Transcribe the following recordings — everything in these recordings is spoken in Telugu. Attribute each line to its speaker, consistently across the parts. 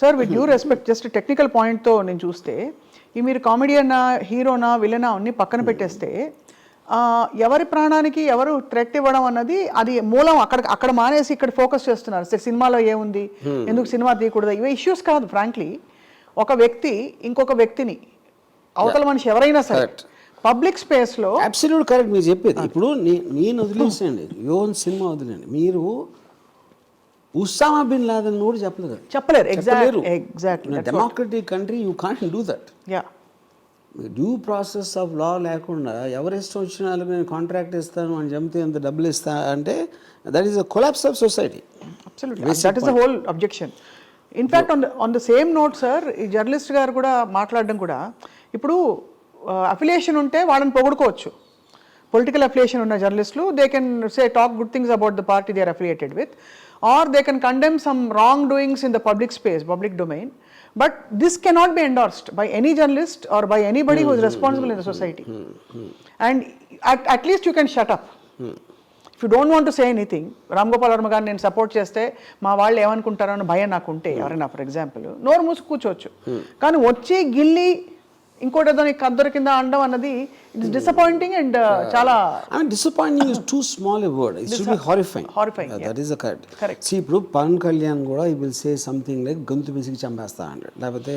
Speaker 1: Sir with due respect just technical పాయింట్తో నేను చూస్తే ఈ మీరు కామెడియన్నా హీరోనా విలనా అన్ని పక్కన పెట్టేస్తే ఎవరి ప్రాణానికి ఎవరు థ్రెట్ ఇవ్వడం అన్నది అది మూలం అక్కడ అక్కడ మానేసి ఇక్కడ ఫోకస్ చేస్తున్నారు. సే- సినిమాలో ఏముంది? ఎందుకు సినిమా తీయకూడదు? ఇవే ఇష్యూస్ కాదు ఫ్రాంక్లీ ఒక వ్యక్తి ఇంకొక వ్యక్తిని అవతల మనిషి ఎవరైనా సరే. పబ్లిక్ స్పేస్లో
Speaker 2: అబ్సల్యూట్ కరెక్ట్ మీరు చెప్పేది. ఇప్పుడు నేను వదిలేసేయండి యోన్ సినిమా వదిలేండి మీరు ఉస్సామా బిన్ లాదన్ కూడా చెప్పలేదు.
Speaker 1: చెప్పలేరు. Exact. Exactly
Speaker 2: democratic country you can't do that
Speaker 1: yeah
Speaker 2: due process of law లేకుండా ఎవరి ఇష్టం వచ్చిన వాళ్ళకి నేను కాంట్రాక్ట్ ఇస్తాను అని చెప్తే ఎంత డబ్బులు ఇస్తా అంటే that is a collapse of society
Speaker 1: that the whole objection in fact on on the same note sir ఈ జర్నలిస్ట్ గారు కూడా మాట్లాడడం కూడా ఇప్పుడు అఫిలియేషన్ ఉంటే వాళ్ళని పొగుడుకోవచ్చు. పొలిటికల్ అఫిలియేషన్ ఉన్న జర్నలిస్టులు they can say talk good things about the party they are affiliated with or they can condemn some wrong doings in the public space public domain but this cannot be endorsed by any journalist or by anybody who is responsible in the society and at least you can shut up if you don't want to say anything Ram Gopal Varma గారిని నేను సపోర్ట్ చేస్తే మా వాళ్ళు ఏమనుకుంటారో అని భయం నాకు ఉంటే ఎవరైనా ఫర్ ఎగ్జాంపుల్ నోరు మూసి కూర్చోవచ్చు. కానీ వచ్చి గిల్లి ఇంకోటి నీకు కద్దరు కింద అనడం అన్నది ఇట్స్ డిసప్పాయింటింగ్ అండ్ uh, చాలా
Speaker 2: I mean disappointing is too small a word it should be horrifying
Speaker 1: Horrifying,
Speaker 2: that is the correct
Speaker 1: Correct.
Speaker 2: See ఇప్పుడు పవన్ కళ్యాణ్ కూడా ఈ విల్ సే సంథింగ్ లైక్ గొంతు పిసికి చంపేస్తా అంటాడు లేకపోతే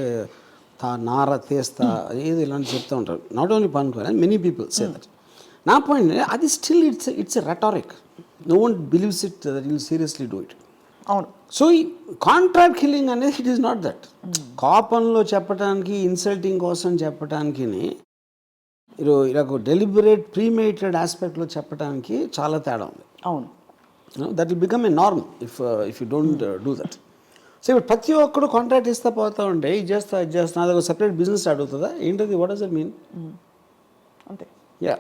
Speaker 2: తా నార తీస్తా ఏది ఇలాంటి చెప్తూ ఉంటారు not only Pawan Kalyan many people say that నా పాయింట్ అది still it's it's rhetoric no one believes it that will seriously do it
Speaker 1: అవును.
Speaker 2: సో ఈ కాంట్రాక్ట్ కిల్లింగ్ అనేది ఇట్ ఈస్ నాట్ దట్ కాపన్లో చెప్పడానికి ఇన్సల్టింగ్ కోసం చెప్పడానికి మీరు ఇలా డెలిబరేట్ ప్రీమేటెడ్ ఆస్పెక్ట్లో చెప్పడానికి చాలా తేడా ఉంది.
Speaker 1: అవును.
Speaker 2: That will become a norm if if you don't do that so ఇప్పుడు ప్రతి ఒక్కడు కాంట్రాక్ట్ ఇస్తా పోతా ఉంటే ఇది చేస్తా ఇది చేస్తా నాది ఒక సెపరేట్ బిజినెస్ స్టార్ట్ అవుతుందా? ఏంటది? వాట్ డస్ ఇట్ మీన్
Speaker 1: అంతే.
Speaker 2: యా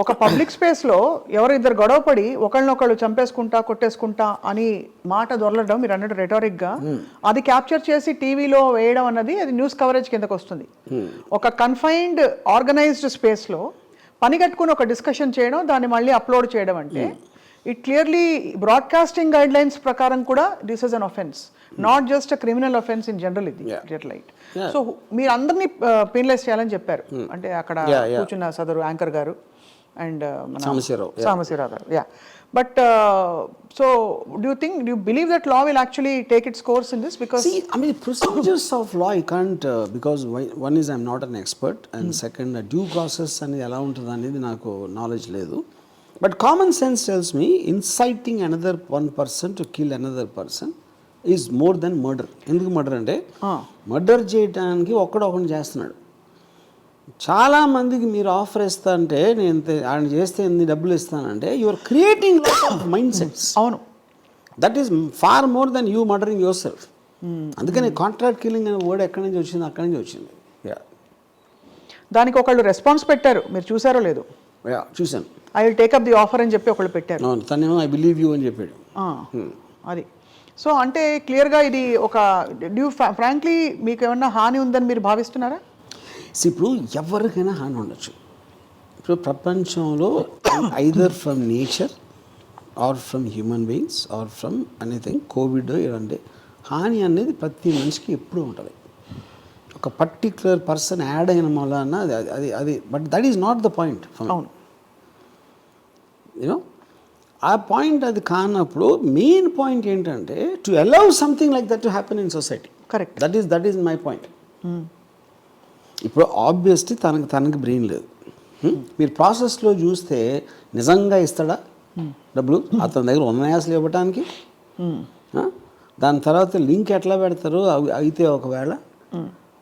Speaker 1: ఒక పబ్లిక్ స్పేస్లో ఎవరు ఇద్దరు గొడవపడి ఒకళ్ళనొకళ్ళు చంపేసుకుంటా కొట్టేసుకుంటా అని మాట దొరలడం మీరు అన్నట్టు రెటారిక్గా అది క్యాప్చర్ చేసి టీవీలో వేయడం అన్నది అది న్యూస్ కవరేజ్ కిందకు వస్తుంది. ఒక కన్ఫైన్డ్ ఆర్గనైజ్డ్ స్పేస్లో పని కట్టుకుని ఒక డిస్కషన్ చేయడం దాన్ని మళ్ళీ అప్లోడ్ చేయడం అంటే it clearly broadcasting guidelines ప్రకారం కూడా this is an offence not just a criminal offence in general ఇది జెట్ లైట్ సో మీరు అందరినీ పెయిన్లెస్ చేయాలని చెప్పారు. అంటే అక్కడ. కూర్చున్న సదరు యాంకర్ గారు. అండ్ మన గారు yeah but so do think do believe that law will actually take its course in this because
Speaker 2: See, I mean, procedures of law, you can't, uh, because why- one is I'm not an expert, and second, uh, due process అనేది ఎలా ఉంటుంది అనేది నాకు నాలెడ్జ్ లేదు. But common sense tells me inciting another one person to kill another person is more than murder ఎందుకు మర్డర్ అంటే మర్డర్ చేయడానికి ఒక్కడు ఒకటి చేస్తున్నాడు. చాలా మందికి మీరు ఆఫర్ ఇస్తా అంటే నేను ఆయన చేస్తే ఎన్ని డబ్బులు ఇస్తానంటే you are creating lot of mind sets
Speaker 1: అవును.
Speaker 2: That is far more than you murdering yourself అందుకని కాంట్రాక్ట్ కిల్లింగ్ అనే వర్డ్ ఎక్కడి నుంచి వచ్చింది అక్కడి నుంచి వచ్చింది. యా
Speaker 1: దానికి ఒకళ్ళు రెస్పాన్స్ పెట్టారు. మీరు చూసారో లేదు?
Speaker 2: యా చూశాను.
Speaker 1: I will take up the offer అని చెప్పి ఒకళ్ళు పెట్టారు.
Speaker 2: అవును తనేమో ఐ బిలీవ్ యూ అని చెప్పాడు.
Speaker 1: ఆ, అది. సో అంటే క్లియర్గా ఇది ఒక డ్యూ ఫ్రాంక్లీ మీకు ఏమన్నా హాని ఉందని మీరు భావిస్తున్నారా?
Speaker 2: ఇప్పుడు ఎవరికైనా హాని ఉండొచ్చు. ఇప్పుడు ప్రపంచంలో either from nature or from human beings or from anything Covid ఇలాంటి హాని అనేది ప్రతి మనిషికి ఎప్పుడూ ఉంటుంది. ఒక పర్టిక్యులర్ పర్సన్ యాడ్ అయిన వలన అది అది అది but that is not the point
Speaker 1: అవును.
Speaker 2: యూనో ఆ పాయింట్ అది కానప్పుడు మెయిన్ పాయింట్ ఏంటంటే to allow something like that to happen in society
Speaker 1: correct
Speaker 2: that is that is my point ఇప్పుడు ఆబ్వియస్లీ తనకి తనకి బ్రెయిన్ లేదు? మీరు ప్రాసెస్లో చూస్తే నిజంగా ఇస్తాడా? డబ్బులు? అతని దగ్గర ఉన్నాయా అసలు ఇవ్వటానికి? దాని తర్వాత లింక్ ఎట్లా పెడతారు? అవి అయితే ఒకవేళ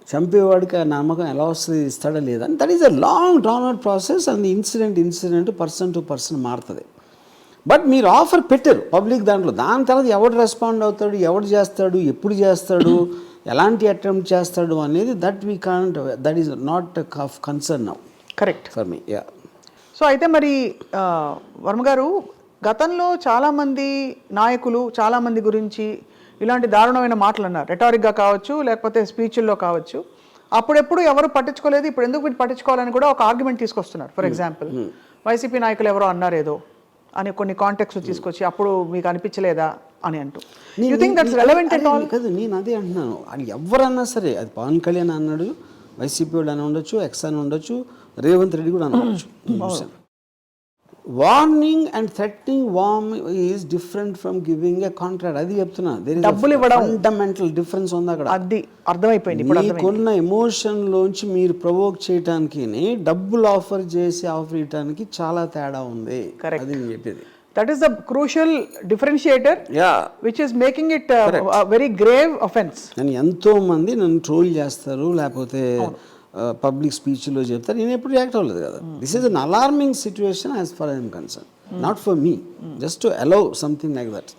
Speaker 2: చంపేవాడికి ఆ నమ్మకం ఎలా వస్తుంది? ఇస్తాడా లేదా? That is a long drawn out process and incident incident person to person మారుతుంది. బట్ మీరు ఆఫర్ పెట్టారు పబ్లిక్ దాంట్లో. దాని తర్వాత ఎవడు రెస్పాండ్ అవుతాడు? ఎవడు చేస్తాడు? ఎప్పుడు చేస్తాడు? ఎలాంటి అటెంప్ట్ చేస్తాడు అనేది that we can't that is not of concern now
Speaker 1: correct
Speaker 2: for me yeah
Speaker 1: so అయితే మరి వర్మ గారు గతంలో చాలామంది నాయకులు చాలామంది గురించి ఇలాంటి దారుణమైన మాటలు అన్నారు. రెటారిక్గా కావచ్చు లేకపోతే స్పీచ్ల్లో కావచ్చు. అప్పుడెప్పుడు ఎవరు పట్టించుకోలేదు ఇప్పుడు ఎందుకు వీటి పట్టించుకోవాలని కూడా ఒక ఆర్గ్యుమెంట్ తీసుకొస్తున్నారు. ఫర్ ఎగ్జాంపుల్ వైసీపీ నాయకులు ఎవరో అన్నారు ఏదో అని కొన్ని కాంటెక్స్ట్ తీసుకొచ్చి అప్పుడు మీకు అనిపించలేదా? అని అంటూ. You think that's relevant and all
Speaker 2: కాదు నేను అదే అంటున్నాను. అది ఎవరన్నా సరే అది పవన్ కళ్యాణ్ అన్నాడు వైసీపీ వాళ్ళు అని ఉండొచ్చు ఎక్స్ అని ఉండొచ్చు రేవంత్ రెడ్డి కూడా అనవచ్చు warning and threatening warm is different from giving a contract అది చెప్తున్నా.
Speaker 1: డబ్బులు ఇవ్వడం.
Speaker 2: ఫండమెంటల్ డిఫరెన్స్ ఉంది అక్కడ.
Speaker 1: అది అర్థమైపోయింది
Speaker 2: మీకున్న ఎమోషన్ లోంచి మీరు ప్రవోక్ చేయడానికి డబ్బులు ఆఫర్ చేసి ఆఫర్ ఇవ్వడానికి చాలా తేడా ఉంది. అది నేను చెప్పేది.
Speaker 1: That is the crucial differentiator
Speaker 2: yeah
Speaker 1: which is making it very grave offence
Speaker 2: అని ఎంతో మంది నన్ను ట్రోల్ చేస్తారు లేకపోతే పబ్లిక్ స్పీచ్లో చెప్తారు. నేను ఎప్పుడు రియాక్ట్ అవ్వలేదు కదా. This is an alarming situation as far I'm concerned not for me just to allow something like that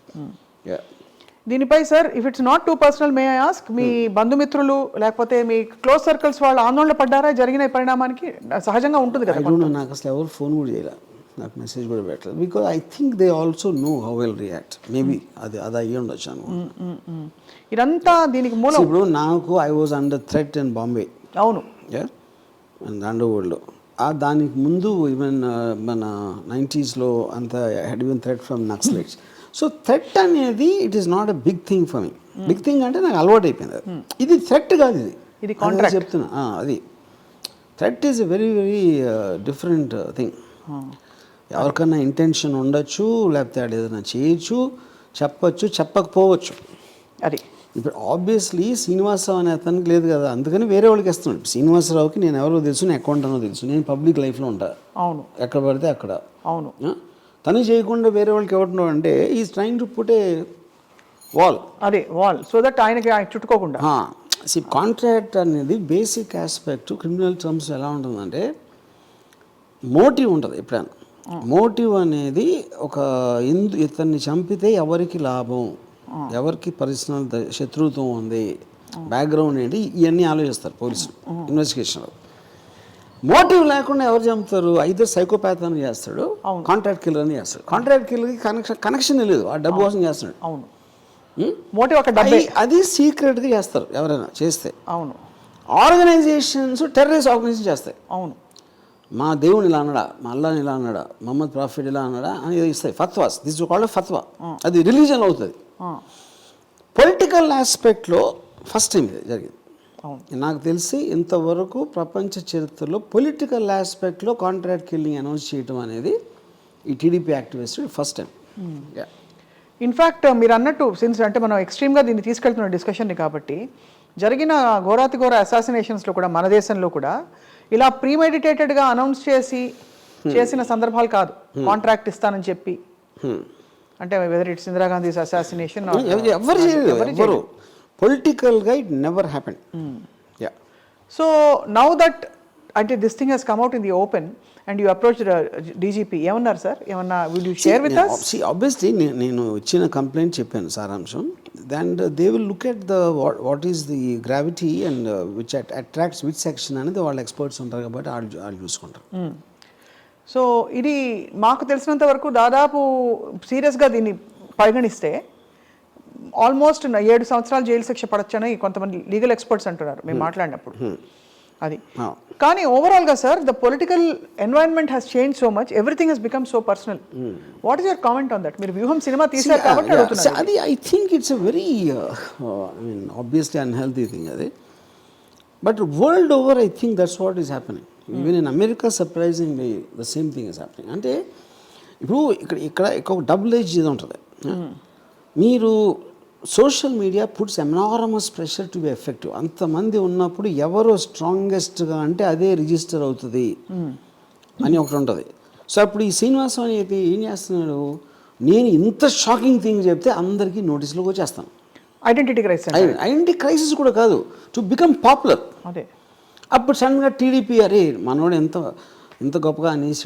Speaker 1: దీనిపై sir if it's not too personal may I ask మీ బంధుమిత్రులు లేకపోతే మీ క్లోజ్ సర్కిల్స్ వాళ్ళు ఆందోళన పడ్డారా? జరిగిన పరిణామానికి? సహజంగా ఉంటుంది కదా
Speaker 2: నాకు అసలు ఎవరు ఫోన్ కూడా చేయలే. నాకు మెసేజ్ కూడా పెట్టలేదు. Because I think they also know how will react maybe అది అది అయ్యి ఉండొచ్చు అనుకో
Speaker 1: మ్మ్, మ్మ్. ఇదంతా దీనికి మూలం.
Speaker 2: ఇప్పుడు నాకు I was under threat in Bombay
Speaker 1: అవును.
Speaker 2: ఆ దానికి ముందు ఈవెన్ మన నైంటీస్లో అంత had even threat from naxalites so threat అనేది it is not a big thing for me big thing అంటే నాకు అలవాటు అయిపోయింది. ఇది థ్రెట్ కాదు ఇది.
Speaker 1: ఇది contract.
Speaker 2: చెప్తున్నా. అది. Threat is a very very different thing ఎవరికన్నా ఇంటెన్షన్ ఉండొచ్చు లేకపోతే అది ఏదైనా చేయొచ్చు చెప్పొచ్చు చెప్పకపోవచ్చు.
Speaker 1: అది.
Speaker 2: ఇప్పుడు ఆబ్వియస్లీ శ్రీనివాసరావు అనే అతనికి లేదు కదా అందుకని వేరే వాళ్ళకి ఇస్తున్నాడు. శ్రీనివాసరావుకి నేను ఎవరో తెలుసు నేను అకౌంట్ అనో తెలుసు నేను పబ్లిక్ లైఫ్లో ఉంటా.
Speaker 1: అవును.
Speaker 2: ఎక్కడ పడితే అక్కడ.
Speaker 1: అవును?
Speaker 2: తను చేయకుండా వేరే వాళ్ళకి ఇవ్వడం అంటే is trying to put a wall
Speaker 1: అదే వాల్ సో దట్ ఆయనకి ఆయన చుట్టుకోకుండా.
Speaker 2: సి కాంట్రాక్ట్ అనేది బేసిక్ ఆస్పెక్ట్ క్రిమినల్ టర్మ్స్ ఎలా ఉంటుందంటే మోటివ్ ఉంటుంది ఎప్పుడైనా. మోటివ్ అనేది ఒక ఎందు ఇతన్ని చంపితే ఎవరికి లాభం? ఎవరికి పర్సనల్ శత్రుత్వం ఉంది? బ్యాక్గ్రౌండ్ ఏంటి? ఇవన్నీ ఆలోచిస్తారు పోలీసులు ఇన్వెస్టిగేషన్లో. మోటివ్ లేకుండా ఎవరు చంపుతారు? అయితే సైకోపాత్ అని చేస్తాడు కాంట్రాక్ట్ కిల్లర్ అని చేస్తాడు. కాంట్రాక్ట్ కిల్లర్కి కనెక్షన్ కనెక్షన్ లేదు. ఆ డబ్బు కోసం చేస్తున్నాడు.
Speaker 1: అవును? మోటివ్ ఒక డబ్బే.
Speaker 2: అది- అది సీక్రెట్గా చేస్తారు ఎవరైనా చేస్తే.
Speaker 1: అవును.
Speaker 2: ఆర్గనైజేషన్స్ టెర్రరిస్ట్ ఆర్గనైజేషన్ చేస్తాయి.
Speaker 1: అవును.
Speaker 2: మా దేవుని ఇలా అన్నాడా మా అల్లాని ఇలా అన్నాడా మహమ్మద్ ప్రాఫిట్ ఇలా అన్నాడా అని ఇస్తాయి. Fatwas this called fatwa. అది రిలీజన్ అవుతుంది. పొలిటికల్ ఆస్పెక్ట్లో ఫస్ట్ టైం ఇది జరిగింది. నాకు తెలిసి ఇంతవరకు ప్రపంచ చరిత్రలో పొలిటికల్ ఆస్పెక్ట్లో కాంట్రాక్ట్ కిల్లింగ్ అనౌన్స్ చేయడం అనేది ఈ TDP activist first time.
Speaker 1: In fact మీరు అన్నట్టు సిన్స్ అంటే మనం ఎక్స్ట్రీమ్గా దీన్ని తీసుకెళ్తున్న డిస్కషన్ని కాబట్టి జరిగిన ఘోరాతి ఘోర అసాసినేషన్స్లో కూడా మన దేశంలో కూడా ఇలా ప్రీమెడిటేటెడ్గా అనౌన్స్ చేసి చేసిన సందర్భాలు కాదు. కాంట్రాక్ట్ ఇస్తానని చెప్పి. అంటే వెదర్ ఇట్స్ ఇందిరాగాంధీస్ అసాసినేషన్
Speaker 2: ఎవరు ఎవరు పొలిటికల్గా it never happen yeah
Speaker 1: so now that అంటే this thing he's come out in the open and you approach DGP ఏమన్నారు సార్ ఏమన్నా will you share with
Speaker 2: obviously నేను ఇచ్చిన కంప్లైంట్ చెప్పాను సారాంశం. And they will look at the what is the gravity and which attracts which section అనేది వాళ్ళ ఎక్స్పర్ట్స్ ఉంటారు కాబట్టి వాళ్ళు వాళ్ళు చూసుకుంటారు.
Speaker 1: సో ఇది మాకు తెలిసినంత వరకు దాదాపు సీరియస్గా దీన్ని పరిగణిస్తే ఆల్మోస్ట్ ఏడు సంవత్సరాలు జైలు శిక్ష పడొచ్చని కొంతమంది లీగల్ ఎక్స్పర్ట్స్ అంటున్నారు. మేము మాట్లాడినప్పుడు. అది. కానీ ఓవరాల్గా sir the political environment has change so much everything he's become so personal what is your comment on that మీరు వ్యూహం సినిమా తీశారు కాబట్టి అడుగుతున్నారు
Speaker 2: అది I think it's a very I mean obviously unhealthy thing అది. But world over I think that's what is happening even in America surprising the same thing is happening అంటే ఇప్పుడు ఇక్కడ ఇక్కడ ఇక్కడ ఒక డబుల్ ఏజ్ ఇది ఉంటుంది. మీరు social media puts enormous pressure to be effective అంతమంది ఉన్నప్పుడు ఎవరు స్ట్రాంగెస్ట్గా అంటే అదే రిజిస్టర్ అవుతుంది అని ఒకటి ఉంటుంది సో అప్పుడు ఈ శ్రీనివాసం అయితే ఏం చేస్తున్నాడు? నేను ఇంత షాకింగ్ థింగ్ చెప్తే అందరికీ నోటీసులోకి వచ్చేస్తాను.
Speaker 1: ఐడెంటిటీ క్రైస్
Speaker 2: ఐడెంటిటీ క్రైసిస్ కూడా కాదు. టు బికమ్ పాపులర్
Speaker 1: అదే.
Speaker 2: అప్పుడు సడన్గా టీడీపీ అరే మనోడు ఎంత ఇంత గొప్పగా అనేసి